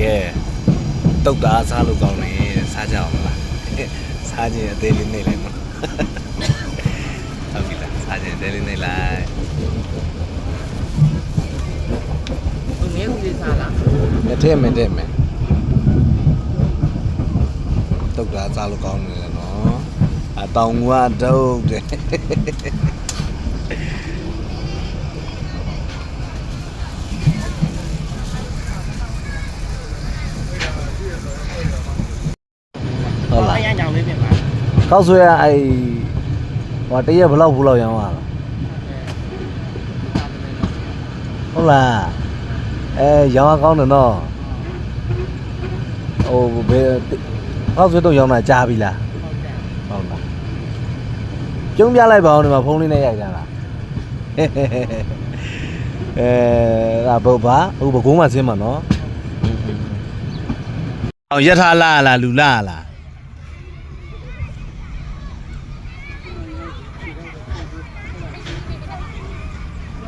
ကဲတုတ်တာစားလို့ကောင်းတယ်စားကြအောင်မလားစားခြင်းအသေးလေးနေလိုက်မလားဟုတ်ပြီလားစားခြင်းအသေးလေးနေလိုက်သူငယ်ဦးလေးစားလားမထည့်မထည့်မယ်တုတ်တာစားလို့ကောင်းတယ်နော်အတောင်ကတုတ်တယ် လားအရင်ကြောင်လေးပြင်ပါကောက်ဆွဲကအဲ့ဟိုတရက်ဘယ်လောက်ဘူးလောက်ရောင်းရလားဟုတ်လားအဲရောင်းရကောင်းတယ်နော်ဟိုဘယ်ကောက်ဆွဲတော့ရောင်းတာကြားပြီလားဟုတ်တယ်ဟုတ်လားကျုံးပြလိုက်ပါဦးဒီမှာဖုန်းလေးနဲ့ရိုက်ကြလားအဲဒါဘုတ်ပါဟိုဘကုန်းမှာဆင်းမှာနော်အောင်ရထားလာလားလူလာလား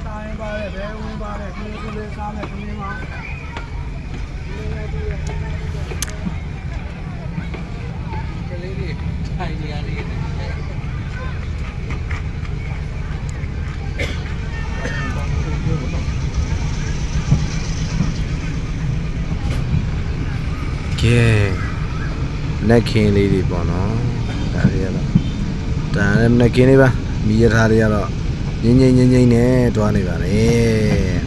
တိုင်း ပါတယ်ဘဲဝင်ပါတယ်ခင်းခင်းလေးစားမယ်ခင်းမှာကလေးလေးထိုင်နေရလေးကဲလက်ခင်းလေးတွေပေါ့နော်ဒါတွေကတော့ဒါလည်းလက်ခင်းလေးပါမိရထားတွေကတော့ ငိမ့်ငိမ့်ငိမ့်ငိမ့်နဲ့တွားနေပါလေ